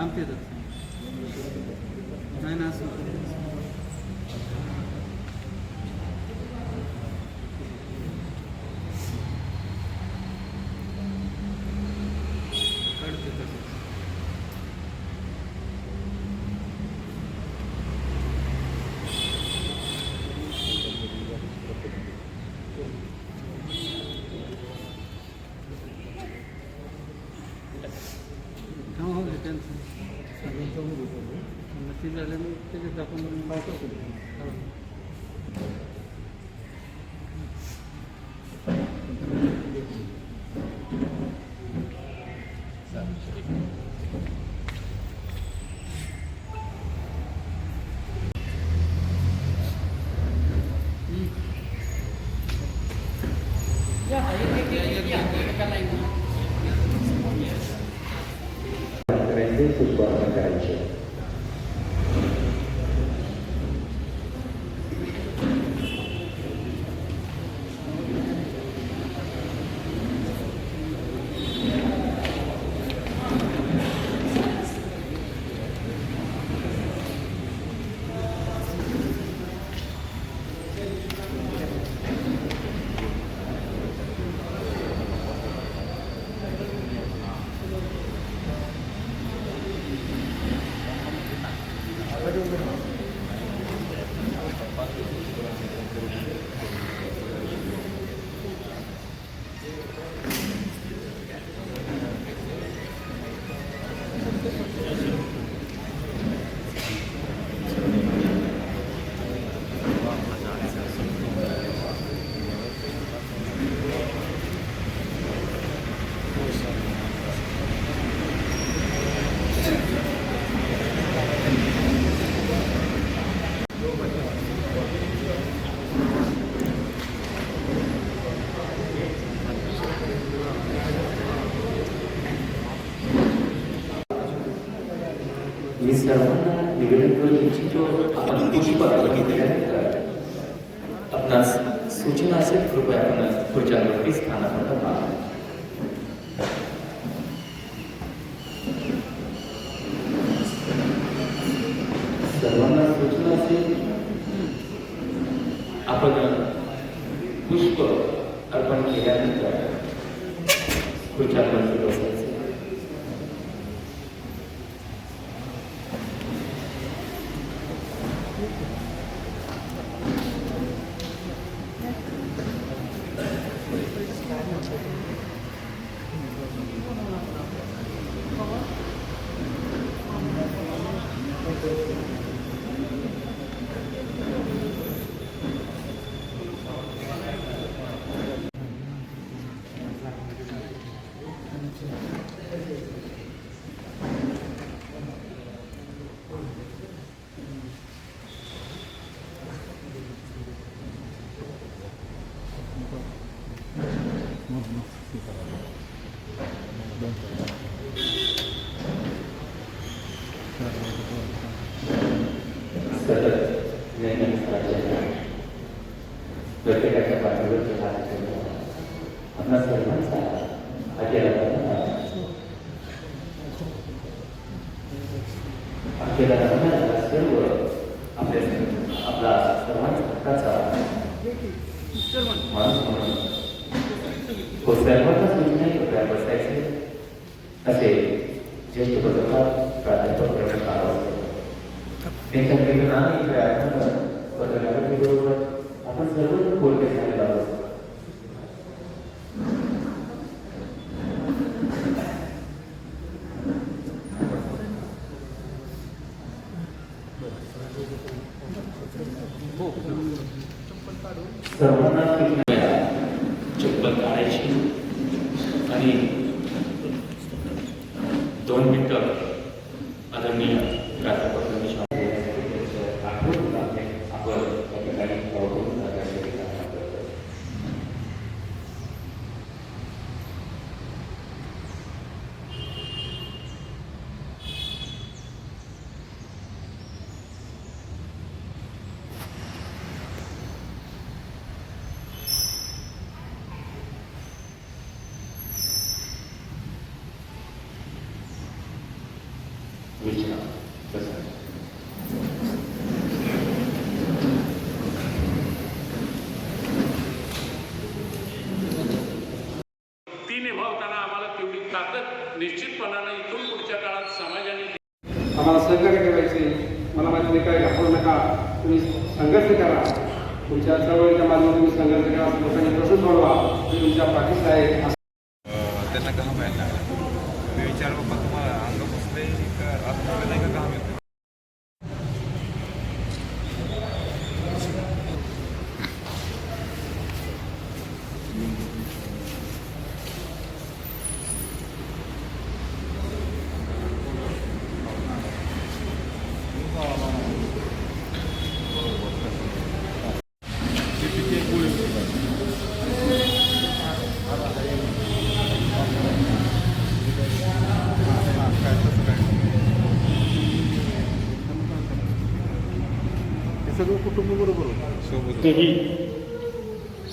Tá, Tam tedavisi Presidente Suarna Caice. सर्वांना निवेदन करू इच्छितो आपण पुष्प आपणास सूचना असेल कृपया आपण पुढच्या असे ज्येष्ठ पत्रकार प्राध्यापक प्रकाश आरावकर त्यांच्या प्रेरणा इकडे आपण पत्रकारितेबरोबर आपण सर्व बोलते झालेलो आहोत. ದೊಡ್ಡ ಅದನ್ನೇ विचार कसा ती निभावताना आम्हाला तेवढी इथून पुढच्या काळात समाजाने आम्हाला सहकार्य करायचे मला माझ्या काय घाबरू नका. तुम्ही संघर्ष करा. तुमच्या चळवळीच्या तुम्ही संघर्ष करा. लोकांनी प्रश्न सोडवा. तुमच्या पाठीस आहे. त्यांना काम व्हायला का आत नाही का घाम येतो सोबत. तेही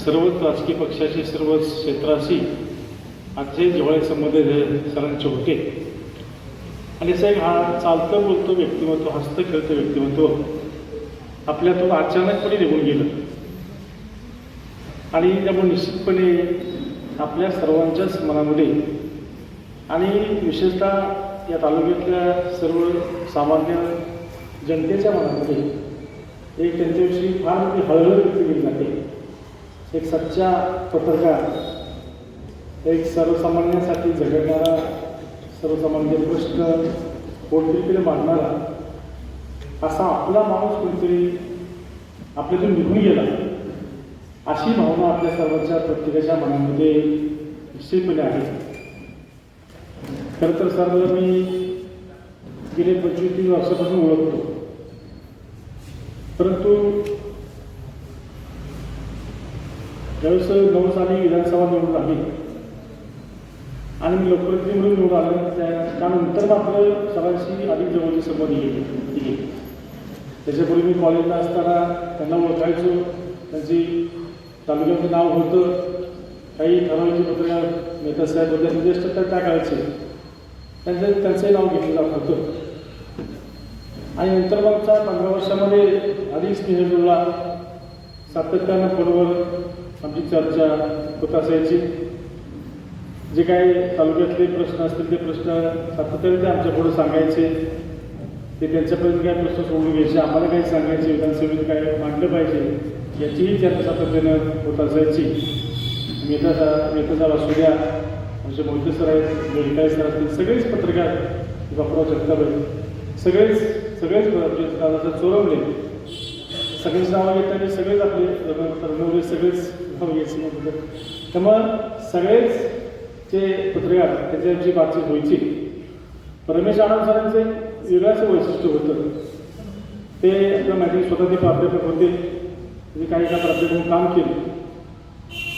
सर्वच राजकीय पक्षाचे सर्वच क्षेत्राशी अतिशय जिव्हाळे संबंध हे सरांचे होते. आणि साहेब हा चालतं बोलतो व्यक्तिमत्व हस्त खेळतं व्यक्तिमत्व आपल्यातून अचानकपणे निघून गेलं? आणि त्यामुळे निश्चितपणे आपल्या सर्वांच्याच मनामध्ये आणि विशेषतः या तालुक्यातल्या सर्व सामान्य जनतेच्या मनामध्ये एक त्यांच्याविषयी फार मोठी हळहळ व्यक्त केली जाते. एक सच्चा पत्रकार एक सर्वसामान्यांसाठी झगडणारा सर्वसामान्य प्रश्न पोटतिरीकडे मांडणारा असा आपला माणूस कोणतरी आपल्यातून निघून गेला. अशी भावना आपल्या सर्वांच्या प्रत्येकाच्या मनामध्ये निश्चितपणे आहे. खरं तर सर्व मी गेले पंचवीस तीन वर्षापासून ओळखतो. परंतु ज्यावेळेस नऊ साली विधानसभा निवडून आली आणि मी लोकप्रतिनिधी म्हणून निवडून आलो त्या त्यानंतर मात्र सगळ्यांशी अधिक जवळची संबंध येईल त्याच्यापूर्वी मी कॉलेजला असताना त्यांना ओळखायचो. त्यांची तालुक्याचं नाव होतं. काही ठराविक पत्रकार नेता साहेब होते ज्येष्ठ त्या काळचे. त्यांचं त्यांचंही नाव घेतलं जात होतं. आणि नंतर मागच्या पंधरा वर्षामध्ये अधिक स्नेह जुळला सातत्यानं फोनवर आमची चर्चा होत असायची. जे काही तालुक्यातले प्रश्न असतील ते प्रश्न सातत्याने ते आमच्या पुढे सांगायचे. ते त्यांच्यापर्यंत काही प्रश्न सोडून घ्यायचे आम्हाला काही सांगायचे विधानसभेत काय मांडलं पाहिजे याचीही चर्चा सातत्यानं होत असायची. मेहता असू द्या आमचे मोहिते सर आहेत मेहताय सर असतील सगळेच पत्रकार बापराव जगताप पाहिजे सगळेच सगळेच म्हणजे दादाचं चोरवले. सगळेच नावं घेत आणि सगळेच आपले तरनवले सगळेच नाव घ्यायचे म्हणतात त्यामुळं सगळेच जे पत्रकार त्यांच्याची बातचीत व्हायची रमेश आनंद सरांचे एक वैशिष्ट्य होतं. ते आपल्या माहिती स्वतः ते प्राध्यापक होते. म्हणजे काही का प्राध्यापक काम केले.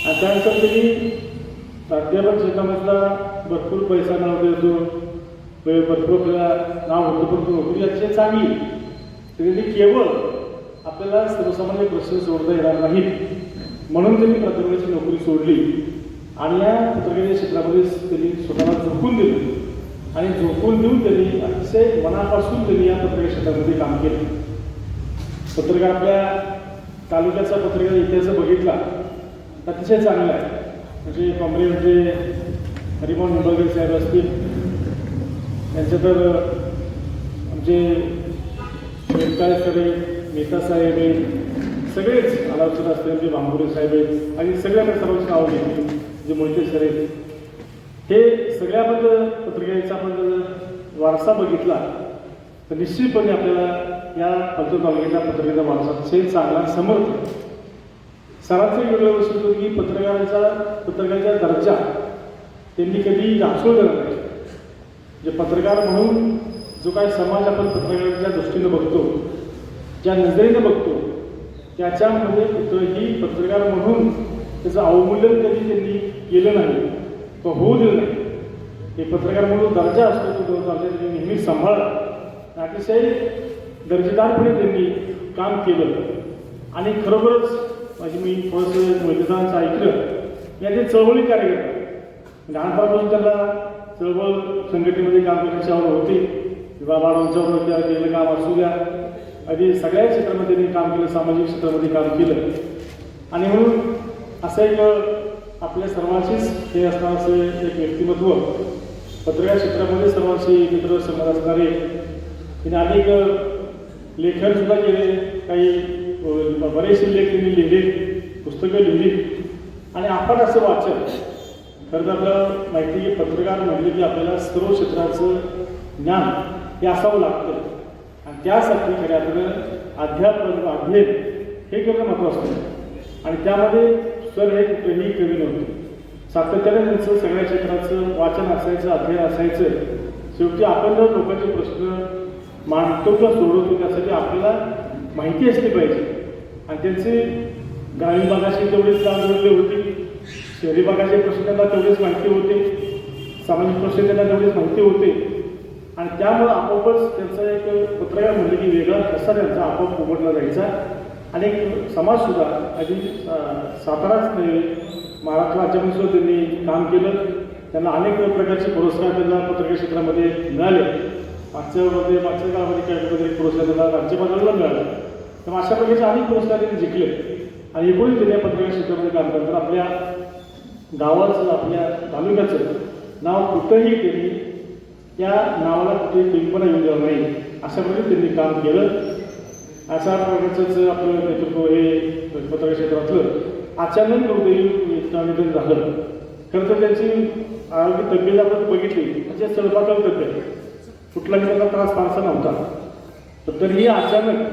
आणि त्यानंतर त्यांनी प्राध्यापक क्षेत्रामधला भरपूर पैसा नाव देतो भरपूर आपल्याला नाव होतं परंतु नोकरी अतिशय चांगली. तरी केवळ आपल्याला सर्वसामान्य प्रश्न सोडता येणार नाहीत. म्हणून त्यांनी प्राध्यापकाची नोकरी सोडली. आणि या पत्रकारिता क्षेत्रामध्ये त्यांनी स्वतःला झोकून दिलं. आणि झोकून देऊन त्यांनी अतिशय मनापासून त्यांनी या पत्रकार क्षेत्रामध्ये काम केलं. पत्रकार आपल्या तालुक्याचा पत्रकार इतिहास बघितला. अतिशय चांगला आहे. म्हणजे कॉम्रेड म्हणजे हरिमोहन निंबाळकर साहेब असतील त्यांचे तर आमचे व्यवसाय सरे नेता साहेब आहेत सगळेच आलावसर असतील जे भांबुरे साहेब आहेत आणि सगळ्यांना सर्वांची नावं घेतली जे मोहिते सर आहेत. हे सगळ्याबद्दल पत्रिकेचा आपण जर वारसा बघितला तर निश्चितपणे आपल्याला या पंचव तालुक्याच्या पत्रिकेचा वारसा अतिशय चांगला समर्थ. सरांचं वेगळं वस्तू होतं की पत्रकाराचा पत्रकाराचा दर्जा त्यांनी कधी ढासळलेला नाही. जे पत्रकार म्हणून जो काय समाज आपण पत्रकाराच्या दृष्टीनं बघतो ज्या नजरेनं बघतो त्याच्यामध्ये कुठंही पत्रकार म्हणून त्याचं अवमूल्यन कधी त्यांनी केलं नाही तो होऊ दिलं नाही. हे पत्रकार म्हणून दर्जा असतो तो दर्जा त्यांनी नेहमी सांभाळला अतिशय दर्जेदारपणे त्यांनी काम केलं. आणि खरोखरच माझी मी थोडंसं मोहितेदारांचं ऐकलं याचे चळवळी कार्यक्रम लहानपणापासून त्याला चळवळ संघटनेमध्ये काम करण्याची आवड होती. किंवा बाळांच्यावर होत्या केलेलं काम असू द्या. अगदी सगळ्या क्षेत्रामध्ये त्यांनी काम केलं सामाजिक क्षेत्रामध्ये काम केलं. आणि म्हणून असं एक आपल्या सर्वांशीच हे असणार असं एक व्यक्तिमत्व पत्रकार क्षेत्रामध्ये सर्वांशी मित्र संवाद असणारे तिने अनेक लेखनसुद्धा केले. काही बरेचसे लेख त्यांनी लिहिले पुस्तकं लिहिली. आणि आपण असं वाचन खरं तर आपल्याला माहिती की पत्रकार म्हटलं की आपल्याला सर्व क्षेत्राचं ज्ञान हे असावं लागतं. आणि त्यासाठी खऱ्या अर्थानं अध्यात्म अध्ययन हे करणं महत्त्वाचं असतं आणि त्यामध्ये सर हे कुठेही कमी नव्हते. सातत्याने त्यांचं सगळ्या क्षेत्राचं वाचन असायचं अध्ययन असायचं. शेवटी आपण जर लोकांचे प्रश्न मांडतो किंवा सोडवतो त्यासाठी आपल्याला माहिती असली पाहिजे. आणि त्यांचे ग्रामीण भागाशी तेवढेच काम जोडले होते. शहरी भागाचे प्रश्न त्यांना माहिती होते. सामाजिक प्रश्न त्यांना तेवढीच माहिती होते. आणि त्यामुळं आपोआपच त्यांचा एक पत्रकार म्हणलं की वेगळा कसा त्यांचा आपोआप उघडला जायचा. आणि एक समाजसुद्धा आधी साताराच नव्हे महाराष्ट्र राज्यामध्ये सुद्धा त्यांनी काम केलं. त्यांना अनेक प्रकारचे पुरस्कार त्यांना पत्रकार क्षेत्रामध्ये मिळाले. मागच्या मध्ये मागच्या काळामध्ये काही कुठेतरी पुरस्कार त्यांना राज्यपातळीवर मिळाला. तर अशा प्रकारचे अनेक पुरस्कार त्यांनी जिंकले. आणि एकूणच त्यांनी पत्रकार क्षेत्रामध्ये काम करतात आपल्या गावाचं आपल्या तालुक्याचं नाव कुठंही त्यांनी त्या नावाला कुठे टिंपणा येऊन द्यावं नाही अशा प्रकारे त्यांनी काम केलं. अशा प्रकारचंच आपलं नेतृत्व हे पत्रकार क्षेत्रातलं अचानक दुर्दैवी निधन झालं. खरं तर त्यांची आरोग्य तब्येत आपण बघितली म्हणजे सडपातळ तब्येत कुठलाही त्यांना त्रास फारसा नव्हता. तर तरीही अचानक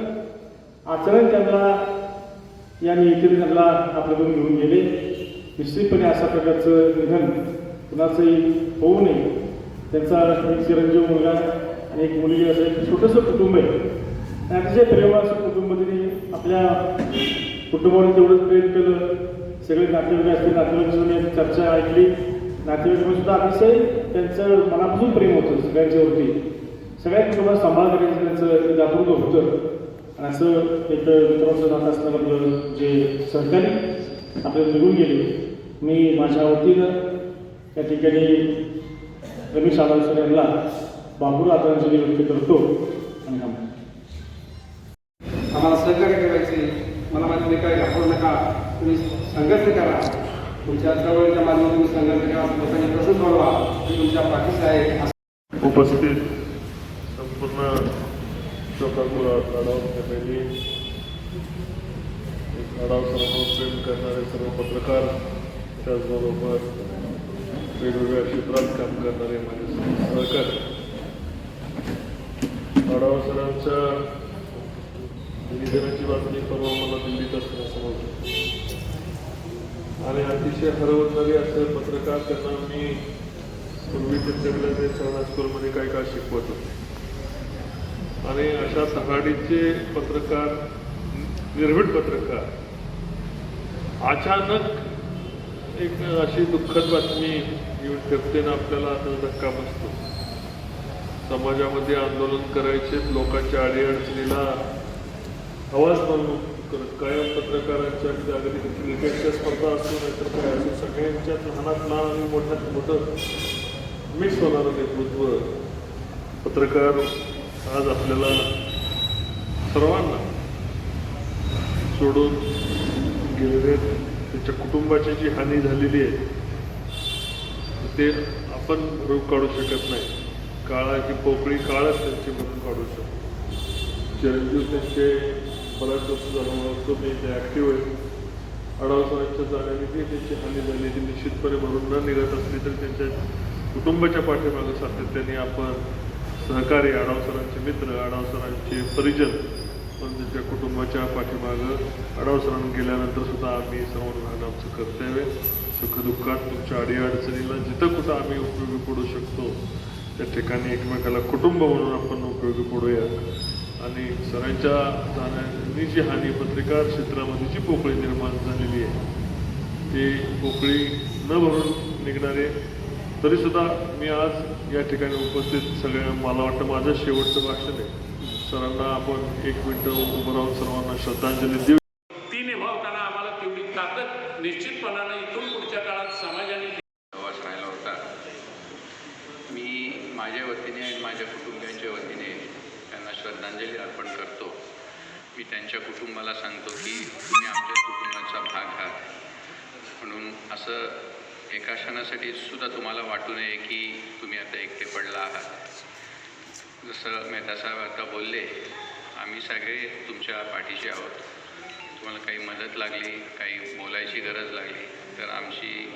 अचानक त्यांना या नियतीने त्यांना आपल्याकडून घेऊन गेले. निश्चितपणे अशा प्रकारचं निधन कुणाचंही होऊ नये त्यांचा एक चिरंजीव मुलगा आणि एक मुलगी असं एक छोटंसं कुटुंब आहे अतिशय प्रेम असं कुटुंब त्यांनी आपल्या कुटुंबावर तेवढंच प्रेम केलं सगळे नातेवाईक असतील नातेवाईकांनी चर्चा ऐकली नातेवाईकांमध्ये सुद्धा अतिशय त्यांचं मनापासून प्रेम होतं सगळ्यांच्यावरती सगळ्या कुटुंबात सांभाळ करायचं त्यांचं एक दातृत्व होतं आणि असं एक मित्रांचं नातं असणारं आपलं जे सहकारी आपल्याला निघून गेले मी माझ्या वतीनं त्या ठिकाणी रमेश आलासर यांना बाबूर आदरांजली व्यक्त करतो. आणि. आम्हाला सहकार्य करायचे मला माहिती नाही काय घाबरू नका तुम्ही संघर्ष करा. तुमच्या चळवळीच्या माध्यमातून तुम्ही संघर्ष करा लोकांचे प्रश्न सोडवा मी तुमच्या पाठीशी आहे. उपस्थित संपूर्ण आढाव सर्व प्रेम करणारे सर्व पत्रकार त्याचबरोबर वेगवेगळ्या क्षेत्रात काम करणारे माझे सर्व सहकारी आढावा सरांच्या निधनाची बातमी परवा मला दिल्लीत असताना समजली आणि अतिशय हरवणारे असे पत्रकार त्यांना मी पूर्वी त्यांच्याकडे चरणा स्कूलमध्ये काय काय शिकवत होते आणि अशा तहाडीचे पत्रकार निर्भीड पत्रकार अचानक एक अशी दुःखद बातमी येऊन ठेवते ना आपल्याला आता धक्का बसतो समाजामध्ये आंदोलन करायचे लोकांच्या अडीअडचणीला आवाज बनवून करत कायम पत्रकारांच्या जागतिक क्रिकेटच्या स्पर्धा असो नाहीतर काय असो सगळ्यांच्या लहानात लहान आणि मोठ्यात मोठं मिक्स होणारं नेतृत्व पत्रकार आज आपल्याला सर्वांना सोडून गेलेले आहेत. त्यांच्या कुटुंबाची जी हानी झालेली आहे ते आपण रोग काढू शकत नाही. काळाची पोकळी काळच त्यांची म्हणून काढू शकतो. चिरंजीव त्यांचे बऱ्याच वर्ष झालं असतो मी ते ॲक्टिव्ह आहे. अडावसरांच्या जाण्याने जी त्यांची हानी झाली ती निश्चितपणे भरून न निघत असली तरी त्यांच्या कुटुंबाच्या पाठीमागं सातत्याने आपण सहकारी अडावसरांचे मित्र अडावसरांचे परिजन पण त्यांच्या कुटुंबाच्या पाठीमागं अडवसरण गेल्यानंतर सुद्धा आम्ही सर्वांना आमचं कर्तव्य सुखदुःखात तुमच्या अडीअडचणीला जिथं कुठं आम्ही उपयोगी पडू शकतो त्या ठिकाणी एकमेकाला कुटुंब म्हणून आपण उपयोगी पडूया. आणि सरांच्या जाण्यानी जी हानी पत्रकार क्षेत्रामध्ये जी पोकळी निर्माण झालेली आहे ती पोकळी न भरून निघणारे तरीसुद्धा मी आज या ठिकाणी उपस्थित सगळ्या मला वाटतं माझं शेवटचं भाषण आहे. सरांना आपण एक मिनटं उभं राहून सर्वांना श्रद्धांजली देऊ. ती निभावताना आम्हाला तेवढी ताकद निश्चितपणानं इथून पुढच्या काळात समाजाने प्रवास राहिला होता. मी माझ्या वतीने आणि माझ्या कुटुंबियांच्या वतीने त्यांना श्रद्धांजली अर्पण करतो. मी त्यांच्या कुटुंबाला सांगतो की तुम्ही आमच्या कुटुंबाचा भाग आहात. म्हणून असं एका क्षणासाठी सुद्धा तुम्हाला वाटू नये की तुम्ही आता एकटे पडला आहात. जसं मेहतासाहेब आता बोलले आम्ही सगळे तुमच्या पाठीशी आहोत. तुम्हाला काही मदत लागली काही बोलायची गरज लागली तर आमची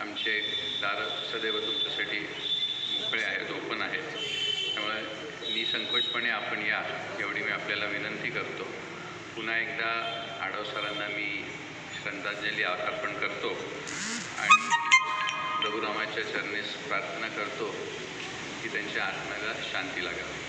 आमचे दार सदैव तुमच्यासाठी मोकळे आहेत ओपन आहेत. त्यामुळे निसंकोचपणे आपण या एवढी मी आपल्याला विनंती करतो. पुन्हा एकदा आडव सरांना मी श्रद्धांजली अर्पण करतो आणि प्रभुरामाच्या चरणीस प्रार्थना करतो. की त्यांच्या आत्म्याला शांती लागावी.